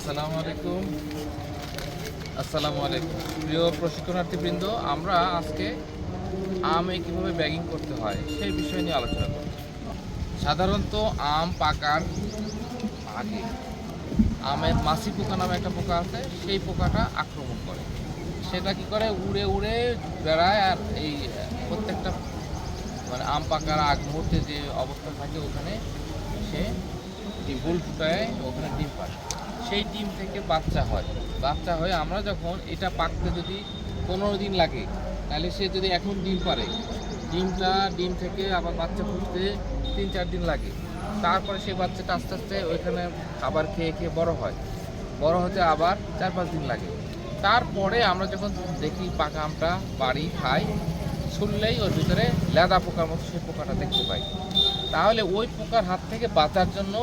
আসসালামু আলাইকুম। আসসালামু আলাইকুম। প্রিয় প্রশিক্ষণার্থীবৃন্দ, আমরা আজকে আমে কীভাবে ব্যাগিং করতে হয় সেই বিষয় নিয়ে আলোচনা করব। সাধারণত আম পাকার আগে আমের মাছি পোকা নামে একটা পোকা আছে, সেই পোকাটা আক্রমণ করে। সেটা কি করে? উড়ে উড়ে বেড়ায় আর এই প্রত্যেকটা মানে আম পাকার আগ মুহূর্তে যে অবস্থা থাকে ওখানে সে এই বুল ফুটায়, ওখানে ডিম পায় সেই ডিম থেকে বাচ্চা হয়। বাচ্চা হয়ে আমরা যখন এটা পাকতে যদি পনেরো দিন লাগে, তাহলে সে যদি এখন ডিম পারে, ডিমটা ডিম থেকে আবার বাচ্চা ফুটতে তিন চার দিন লাগে। তারপরে সেই বাচ্চাটা আস্তে আস্তে ওইখানে খাবার খেয়ে খেয়ে বড় হয়। বড় হতে আবার চার পাঁচ দিন লাগে। তারপরে আমরা যখন দেখি পাকা আমটা বাড়ি খাই ছুললেই ওর ভিতরে লেদা পোকার মতো সেই পোকাটা দেখতে পাই। তাহলে ওই পোকার হাত থেকে বাঁচার জন্য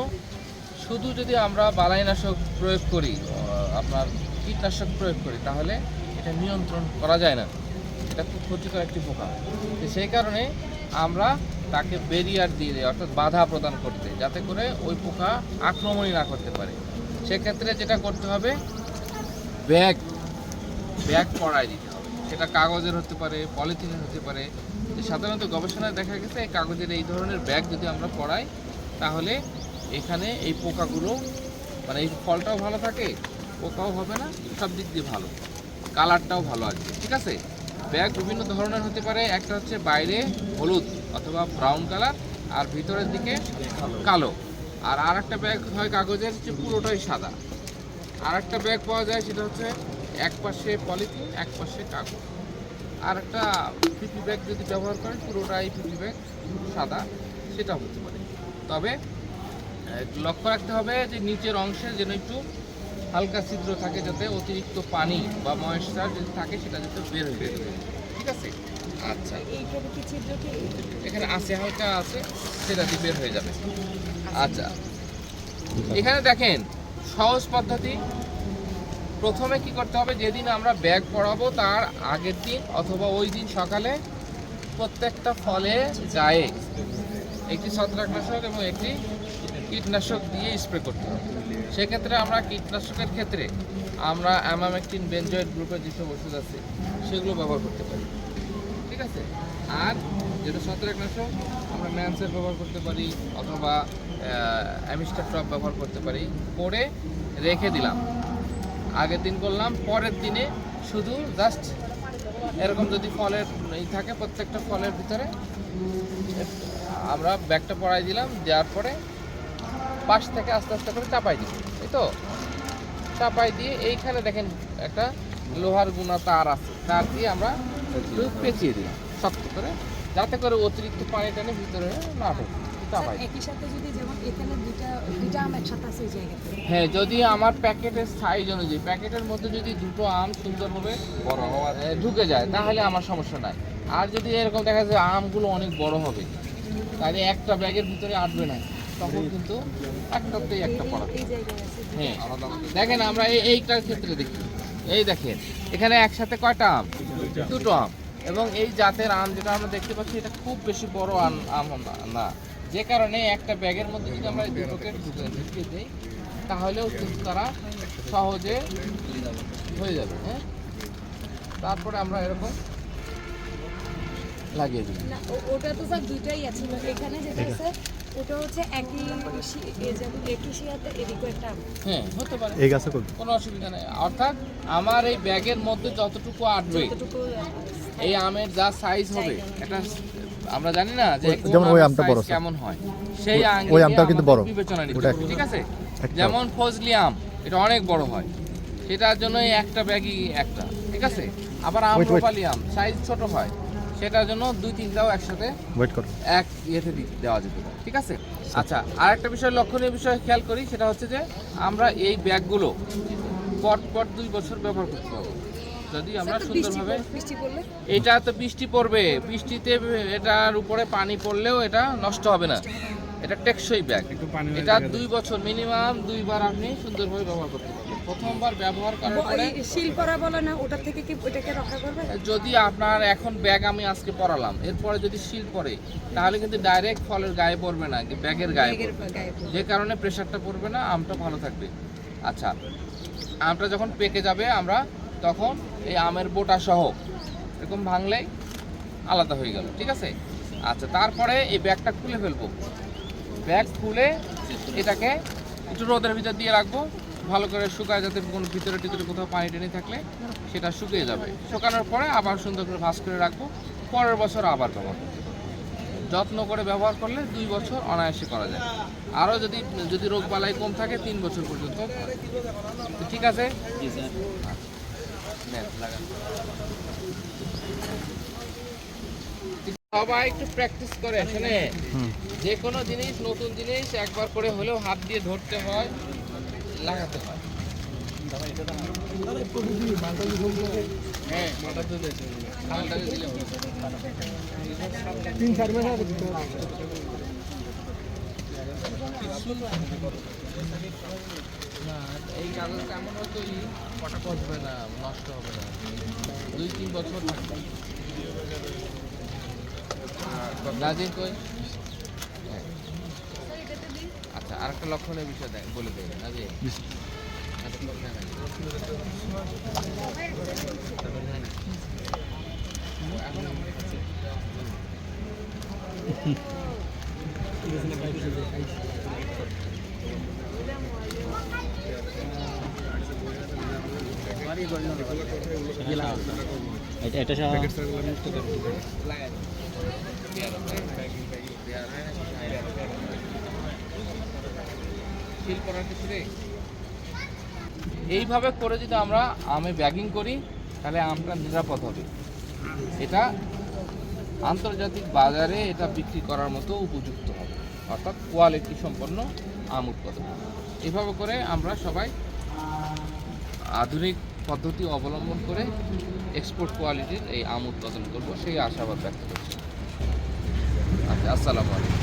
শুধু যদি আমরা বালাইনাশক প্রয়োগ করি আপনার কীটনাশক প্রয়োগ করি, তাহলে এটা নিয়ন্ত্রণ করা যায় না। এটা খুব ক্ষতিকর একটি পোকা। তো সেই কারণে আমরা তাকে বেরিয়ার দিয়ে দিই, অর্থাৎ বাধা প্রদান করতে, যাতে করে ওই পোকা আক্রমণই না করতে পারে। সেক্ষেত্রে যেটা করতে হবে, ব্যাগ ব্যাগ পড়ায় দিতে হবে। সেটা কাগজের হতে পারে, পলিথিনের হতে পারে। সাধারণত গবেষণায় দেখা গেছে, এই কাগজের এই ধরনের ব্যাগ যদি আমরা পড়াই, তাহলে এখানে এই পোকাগুলো মানে এই ফলটাও ভালো থাকে, পোকাও হবে না, সব দিক দিয়ে ভালো। কালারটাও ভালো আসবে ঠিক আছে? ব্যাগ বিভিন্ন ধরনের হতে পারে, একটা হচ্ছে বাইরে হলুদ অথবা ব্রাউন কালার আর ভিতরের দিকে কালো। আর আর একটা ব্যাগ হয় কাগজের হচ্ছে পুরোটাই সাদা। আর একটা ব্যাগ পাওয়া যায়, সেটা হচ্ছে এক পাশে পলিথিন, এক পাশে কাগজ। আর একটা পিপি ব্যাগ যদি ব্যবহার করেন, পুরোটাই পিপি ব্যাগ সাদা সেটা হতে পারে। তবে লক্ষ্য রাখতে হবে যে নিচের অংশে যেন একটু হালকা ছিদ্র থাকে যাতে অতিরিক্ত পানি বা ময়েশ্চার যদি থাকে সেটা যাতে বের হয়ে যায়। ঠিক আছে? আচ্ছা। এখানে আছে হালকা আছে সেটা দিয়ে বের হয়ে যাবে। আচ্ছা। এখানে দেখেন সহজ পদ্ধতি। প্রথমে কি করতে হবে যেদিন আমরা ব্যাগ পড়াবো তার আগের দিন অথবা ওই দিন সকালে প্রত্যেকটা ফলে গায়ে একটি ছত্রাকনাশক এবং একটি কীটনাশক দিয়ে স্প্রে করতে হবে। সেক্ষেত্রে আমরা কীটনাশকের ক্ষেত্রে আমরা অ্যামামেকটিন, বেনজয়েড গ্রুপের যেসব ওষুধ আছে, সেগুলো ব্যবহার করতে পারি। ঠিক আছে? আর যেটা ছত্রাকনাশক, আমরা ম্যানসের ব্যবহার করতে পারি, অথবা অ্যামিস্টার টপ ব্যবহার করতে পারি। করে রেখে দিলাম। আগের দিন করলাম, পরের দিনে শুধু জাস্ট এরকম যদি ফলের ই থাকে, প্রত্যেকটা ফলের ভিতরে, আমরা ব্যাগটা পড়াই দিলাম, দেওয়ার পরে পাশ থেকে আস্তে আস্তে করে চাপাই দিই এই তো? চাপাই দিয়ে এইখানে দেখেন একটা লোহার গুণা তার আছে তার দিয়ে আমরা পেঁচিয়ে দিলাম শক্ত করে যাতে করে অতিরিক্ত পানি টানে ভিতরে না ঢোকে দিই। হ্যাঁ যদি আমার প্যাকেটের সাইজ অনুযায়ী প্যাকেটের মধ্যে যদি দুটো আম সুন্দরভাবে বড় হওয়া ঢুকে যায় তাহলে আমার সমস্যা নাই। আর যদি এরকম দেখা যায় আমগুলো অনেক বড় হবে তাহলে একটা ব্যাগের ভিতরে আটবে না। তখন কিন্তু একটাতেই একটা পড়া এই জায়গায় আছে হ্যাঁ দেখেন আমরা এই এইটার ক্ষেত্রে দেখি। এই দেখেন এখানে একসাথে কয়টা আম? দুটো আম। এবং এই জাতের আম যেটা আমরা দেখতে পাচ্ছি এটা খুব বেশি বড় আম আম না- না। যে কারণে একটা ব্যাগের মধ্যে যদি আমরা এই দুটোকে ঢুকে ঢুকিয়ে দিই তাহলেও কিন্তু তারা সহজে হয়ে যাবে হ্যাঁ? তারপরে আমরা এরকম লাগিয়ে দিই। ওটা তো স্যার দুইটাই আছে এখানে যেটা আছে ওটা হচ্ছে একই শিয়াতে এদিকে একটা হ্যাঁ হতে পারে। এই গাছে কোনো অসুবিধা নেই। অর্থাৎ আমার এই ব্যাগের মধ্যে যতটুকু আটবে এই আমের যা সাইজ হবে এটা আমরা জানি না যে যেমন ওই আমটা বড়, কেমন হয়। সেই ওই- আমটাও কিন্তু বড়। বিবেচনা নিতে ঠিক আছে? যেমন ফজলি আম এটা অনেক বড় হয়। সেটার জন্য একটা ব্যাগই একটা ঠিক আছে? আবার wait. আম সাইজ ছোট হয়। সেটার জন্য দুই তিনটাও একসাথে। ওয়েট করো। এক ইয়েতে দি- দেওয়া যেতে পারে ঠিক আছে? আচ্ছা আর একটা বিষয় লক্ষণীয় বিষয় খেয়াল করি সেটা হচ্ছে যে আমরা এই ব্যাগগুলো পর পর দুই বছর ব্যবহার করতে পারব। যদি আমরা সুন্দরভাবে বৃষ্টি পড়লে? এটা তো বৃষ্টি পড়বে। বৃষ্টিতে এটার উপরে পানি পড়লেও এটা নষ্ট হবে না। এটা টেকসই ব্যাগ। এটা দুই বছর মিনিমাম দুইবার আপনি সুন্দরভাবে ব্যবহার করতে পারবেন। প্রথমবার ব্যবহার করার পরে শিল করা বলে না ওটা থেকে কি ওটাকে রক্ষা করবে? যদি আপনার এখন ব্যাগ আমি আজকে পরালাম এরপরে যদি শিল পড়ে তাহলে কিন্তু ডাইরেক্ট ফলের গায়ে পড়বে না ব্যাগের গায়ে ব্যাগের গায়ে যে কারণে প্রেশারটা পড়বে না আমটা ভালো থাকবে। আচ্ছা আমটা যখন পেকে যাবে আমরা তখন এই আমের বোটা সহ এরকম ভাঙলেই আলাদা হয়ে গেল ঠিক আছে? আচ্ছা তারপরে এই ব্যাগটা খুলে ফেলব। ব্যাগ খুলে এটাকে একটু রোদের ভিতর দিয়ে রাখব। ভালো করে শুকায় যাতে কোনো ভিতরে টিতরে কোথাও পানি টেনে থাকলে সেটা শুকিয়ে যাবে। শুকানোর পরে আবার সুন্দর করে ভাঁজ করে রাখব। পরের বছর আবার ব্যবহার যত্ন করে ব্যবহার করলে দুই বছর অনায়াসে করা যায়। আরও যদি যদি রোগ বালাই কম থাকে তিন বছর পর্যন্ত ঠিক আছে? নেন, সবাই একটু প্র্যাকটিস করে শুনে? যে কোনো জিনিস, নতুন জিনিস একবার করে হলেও হাত দিয়ে ধরতে হয়, লাগাতে হয়। হ্যাঁ এই না, নষ্ট হবে না। দুই, তিন বছর থাকবে। কই? আরেকটা লক্ষণের বিষয় দেখ বলে দেবে নাজির তোর দেখাই। এখন আমার কাছে এটা এটা ফিল করার নেই এইভাবে করে যদি আমরা আমে ব্যাগিং করি, তাহলে আমটা নিরাপদ হবে। এটা আন্তর্জাতিক বাজারে এটা বিক্রি করার মতো উপযুক্ত হবে। অর্থাৎ কোয়ালিটি সম্পন্ন আম উৎপাদন। এভাবে করে আমরা সবাই আধুনিক পদ্ধতি অবলম্বন করে এক্সপোর্ট কোয়ালিটির এই আম উৎপাদন করব। সেই আশাবাদ ব্যক্ত করছি। আচ্ছা আসসালামু আলাইকুম।